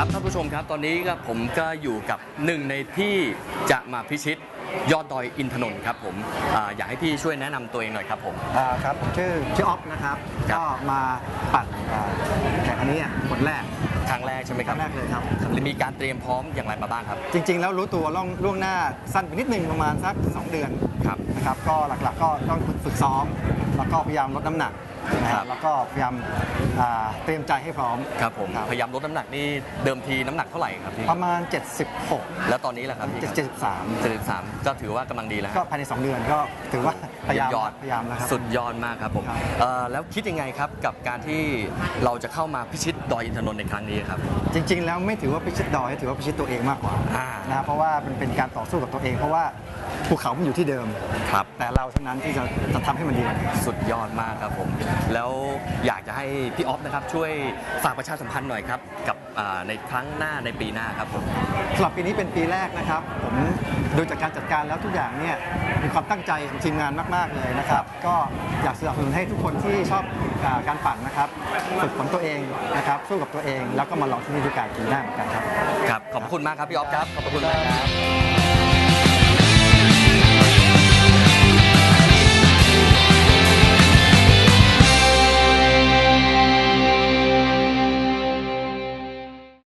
ครับตอนนี้ก็ผมก็อยู่กับหนึ่งในที่จะมาพิชิตยอดดอยอินทนนท์ครับผมอาอยากให้พี่ช่วยแนะนำตัวเองหน่อยครับผม อ่าครับผมชื่อชื่อออฟนะครับ ครับ ก็มาปั่นอ่าแข่งอันนี้อะคนแรกครั้งแรกใช่ไหมคครัรั้บงแรกเลยครับมีการเตรียมพร้อมอย่างไรมาบ้างครับจริง ๆ แล้วรู้ตัวล่วงล่วงหน้าสั้นไปนิดนึงประมาณสัก 2 เดือนครับ นะครับ ก็หลักๆก็ต้องฝึกซ้อม แล้วก็พยายามลดน้ำหนักนะคครัรับบแล้วก็พยายามอ่าเตรียมใจให้พร้อม ครับผมครับ พยายามลดน้ำหนักนี่เดิมทีน้ำหนักเท่าไหร่ครับพี่ประมาณ 76 แล้วตอนนี้ล่ะครับพี่73เจ็ดสิบสามก็ถือว่ากำลังดีแล้วก็ภายใน 2 เดือนก็ถือว่าพยายามยอดพยายามแล้วครับ สุดยอดมากครับผมครับ เอ่อแล้วคิดยังไงครับกับการที่เราจะเข้ามาพิชิตดอยอินทนนท์ในครั้งนี้ครับ จริง ๆ แล้วไม่ถือว่าพิชิตดอยถือว่าพิชิตตัวเองมากกว่าอ่านะครับเพราะว่ามันเป็นการต่อสู้กับตัวเอง เพราะว่า ภูเขามันอยู่ที่เดิม ครับ แต่เราเท่านั้นที่จะจะทำให้มันดีกว่านี้ สุดยอดมากครับผม แล้วอยากจะให้พี่ออฟนะครับ ช่วยฝากประชาสัมพันธ์หน่อยครับ กับอ่าในครั้งหน้าในปีหน้าครับผม สำหรับปีนี้เป็นปีแรกนะครับ ผมดูจากการจัดการแล้วทุกอย่างเนี่ยมีความตั้งใจของทีมงานมาก ๆ เลยนะครับ ก็อยากสนับสนุนให้ทุกคนที่ชอบอาการปั่นนะครับฝึกฝนตัวเองนะครับสู้กับตัวเองแล้วก็มาลองที่นี่ด้วยกันปีหน้าเหมือนกันครับ ครับ ขอบคุณมากครับพี่ออฟครับ ขอบคุณมากครับ